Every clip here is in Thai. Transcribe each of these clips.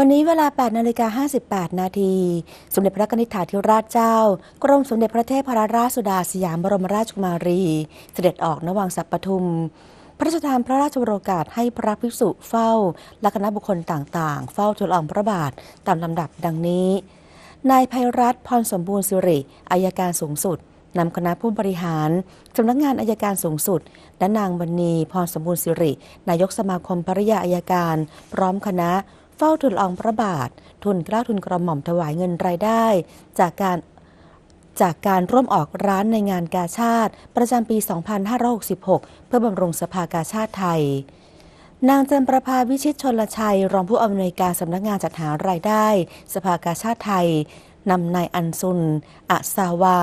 วันนี้เวลา 8 นาฬิกา58 นาที สมเด็จพระนิธิถาธิราชเจ้า กรมสมเด็จพระเทพรราชสุดาสยามบรมราชกุมารี เสด็จออกนวังสัปปทุม พระราชทานพระราชวโรกาสให้พระภิกษุเฝ้า และคณะบุคคลต่างๆ เฝ้าทูลอองพระบาทตามลำดับดังนี้ นายภัยรัตน์พรสมบูรณ์สิริอายการสูงสุดนำคณะผู้บริหารสำนักงานอายการสูงสุด และนางบรรณีพรสมบูรณ์สิริ นายกสมาคมภริยาอายการ พร้อมคณะ เฝ้าทูลองพระบาท ทุนกล้าทุนกระหม่อมถวายเงินรายได้ จากการจากการร่วมออกร้านในงานกาชาติ ประจำปี 2566 เพื่อบำรุงสภากาชาติไทย นางจันประภาวิชิตชนลชัย รองผู้อำนวยการสำนักงานจัดหารายได้ สภากาชาติไทย นำนายอันซุนอะซาวา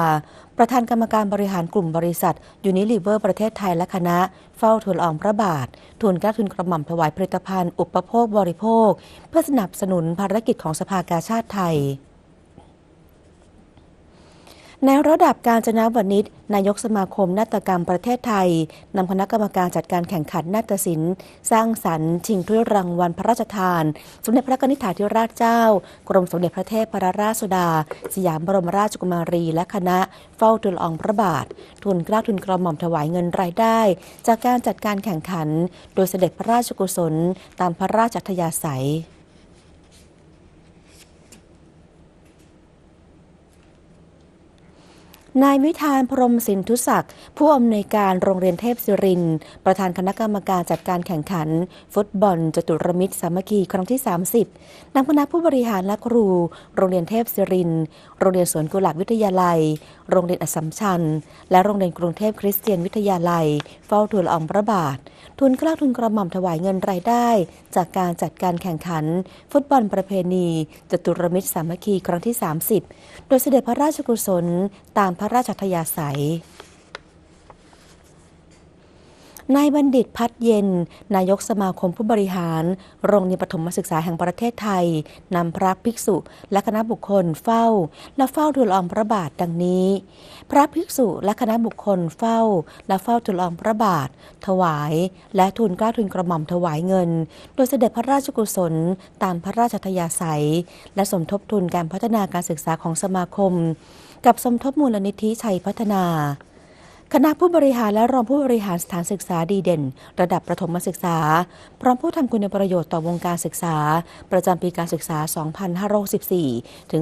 ประธานกรรมการบริหารกลุ่มบริษัท ยูนิลิเวอร์ประเทศไทยและคณะ เฝ้าทูลอองพระบาท ทูลกล้าทุนกระหม่อมถวายผลิตภัณฑ์ อุปโภคบริโภค เพื่อสนับสนุนภารกิจของสภากาชาติไทย ในระดับการจนาวนิชนายกสมาคมนาฏกรรมประเทศไทยนำคณะกรรมการจัดการแข่งขันนาฏศิลป์ สร้างสรรค์ ชิงถ้วยรางวัลพระราชทาน สมเด็จพระนิธิถาธิราชเจ้า กรมสมเด็จพระเทพรราชสุดา สยามบรมราชกุมารีและคณะเฝ้าทูลอองพระบาท ทุนกล้าทุนกระหม่อมถวายเงินรายได้ จากการจัดการแข่งขัน โดยเสด็จพระราชกุศล ตามพระราชอัธยาศัย นายวิธานพรมสินทุศักดิ์ผู้อำนวยการโรงเรียนเทพศิริน ประธานคณะกรรมการจัดการแข่งขัน ฟุตบอล จตุรมิตรสามัคคีครั้งที่ 30นำคณะผู้บริหารและครู โรงเรียนเทพศิริน โรงเรียนสวนกุหลาบวิทยาลัย โรงเรียนอัสสัมชัญ และโรงเรียนกรุงเทพคริสเตียนวิทยาลัย เฝ้าทูลอองพระบาท ทุนกล้าทุนกระหม่อมถวายเงินรายได้ จากการจัดการแข่งขัน ฟุตบอลประเพณี จตุรมิตรสามัคคีครั้งที่ 30 โดยเสด็จพระราชกุศลตามระราชอัธยาศัยนายบัณฑิตพัฒเย็น นายกสมาคมผู้บริหาร โรงเรียนประถมศึกษาแห่งประเทศไทย นำพระภิกษุและคณะบุคคลเฝ้า และเฝ้าทูลอองพระบาทดังนี้ พระภิกษุและคณะบุคคลเฝ้า และเฝ้าทูลอองพระบาท ถวาย และทุนกล้าทุนกระหม่อมถวายเงิน โดยเสด็จพระราชกุศลตามพระราชทยาศัย และสมทบทุนการพัฒนาการศึกษาของสมาคม กับสมทบมูลนิธิชัยพัฒนา คณะผู้บริหารและรองผู้บริหารสถานศึกษาดีเด่น ระดับประถมศึกษา พร้อมผู้ทำคุณประโยชน์ต่อวงการศึกษา ประจำปีการศึกษา 2564 ถึง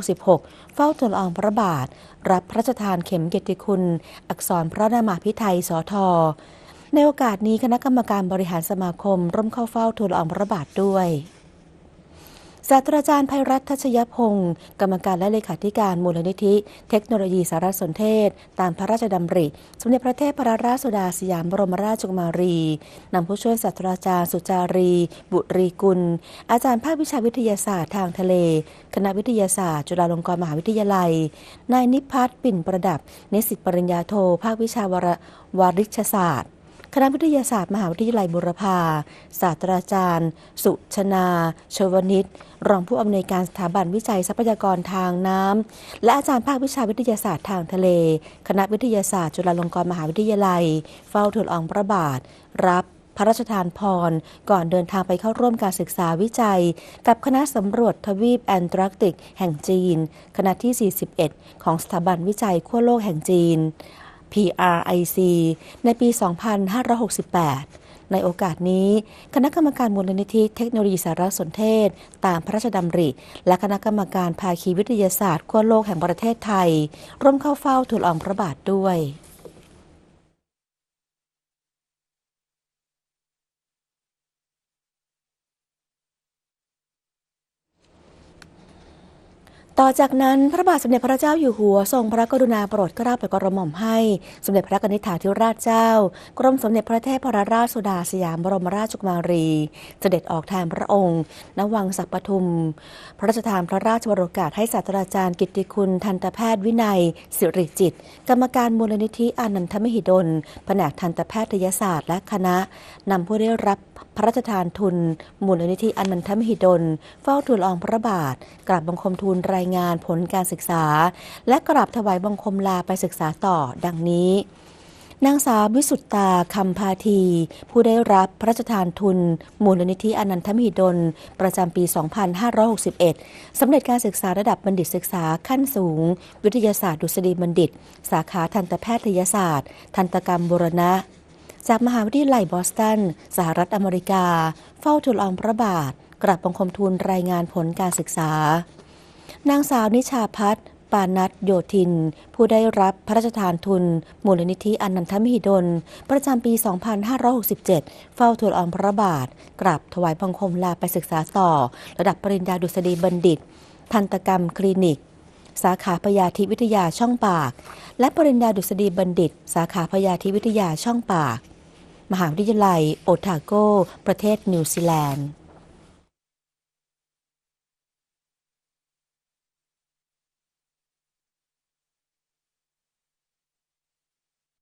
2566 เฝ้าทูลอองพระบาท รับพระราชทานเข็มเกียรติคุณ อักษรพระนามาพิไทยสทในโอกาสนี้คณะกรรมการบริหารสมาคม ร่วมเข้าเฝ้าทูลอองพระบาทด้วย ศาสตราจารย์ภัยรัตน์ทัชยพงศ์กรรมการและเลขาธิการมูลนิธิ เทคโนโลยีสารสนเทศ ตามพระราชดำริ สมเด็จพระเทพรราชสุดาสยามบรมราชกุมารี นำผู้ช่วยศาสตราจารย์สุจารี บุตรีกุล อาจารย์ภาควิชาวิทยาศาสตร์ทางทะเล คณะวิทยาศาสตร์ จุฬาลงกรณ์มหาวิทยาลัย นายนิพัฒน์ปิ่นประดับ นิสิตปริญญาโทภาควิชาวรวาริชศาสตร์ คณะวิทยาศาสตร์มหาวิทยาลัยบุรพาศาสตราจารย์ สุชนาชวนิตรองผู้อำนวยการสถาบันวิจัยทรัพยากรทางน้ำและอาจารย์ภาควิชาวิทยาศาสตร์ทางทะเล คณะวิทยาศาสตร์ จุฬาลงกรณ์มหาวิทยาลัย เฝ้าทูลละอองพระบาท รับพระราชทานพร ก่อนเดินทางไปเข้าร่วมการศึกษาวิจัย กับคณะสำรวจทวีปแอนตาร์กติก แห่งจีน คณะที่ 41 ของสถาบันวิจัยขั้วโลกแห่งจีน PRIC ในปี 2568 ในโอกาสนี้ คณะกรรมการมูลนิธิเทคโนโลยีสารสนเทศ ตามพระราชดำริ และคณะกรรมการภาคีวิทยาศาสตร์ขั้วโลกแห่งประเทศไทย ร่วมเข้าเฝ้าทูลอองพระบาทด้วย ต่อจากนั้นพระบาทสมเด็จพระเจ้าอยู่หัวทรงพระกรุณาโปรดเกล้าโปรดกระหม่อมให้ สมเด็จพระนิธิถาธิราชเจ้า กรมสมเด็จพระเทพรราชสุดาสยามบรมราชกุมารี เสด็จออกแทนพระองค์ณวังสักปทุม พระราชทานพระราชวโรกาสให้ศาสตราจารย์กิตติคุณทันตแพทย์วินัย สิริจิต กรรมการมูลนิธิอานันทมหิดลแผนกทันตแพทยศาสตร์และคณะนำผู้ได้รับพระราชทานทุนมูลนิธิอนันทมหิดล เฝ้าทูลอองพระบาท กราบบังคมทูลรายงานผลการศึกษา และกราบถวายบังคมลาไปศึกษาต่อดังนี้นางสาววิสุตตาคำพาที ผู้ได้รับพระราชทานทุน มูลนิธิอนันทมหิดล ประจำปี 2561 สำเร็จการศึกษาระดับบัณฑิตศึกษาขั้นสูง วิทยาศาสตร์ดุษฎีบัณฑิต สาขาทันตแพทยศาสตร์ ทันตกรรมบุรณะ จากมหาวิทยาลัยบอสตัน สหรัฐอเมริกา เฝ้าทูลอองพระบาท กราบบังคมทูลรายงานผลการศึกษา นางสาวนิชาพัฒน์ปานัทโยธิน ผู้ได้รับพระราชทานทุน มูลนิธิอนันทมหิดล ประจำปี 2567 เฝ้าทูลอองพระบาท กราบถวายบังคมลาไปศึกษาต่อ ระดับปริญญาดุษฎีบัณฑิต ทันตกรรมคลินิก สาขาพยาธิวิทยาช่องปาก และปริญญาดุษฎีบัณฑิต สาขาพยาธิวิทยาช่องปาก มหาวิทยาลัย โอทาโก ประเทศนิวซีแลนด์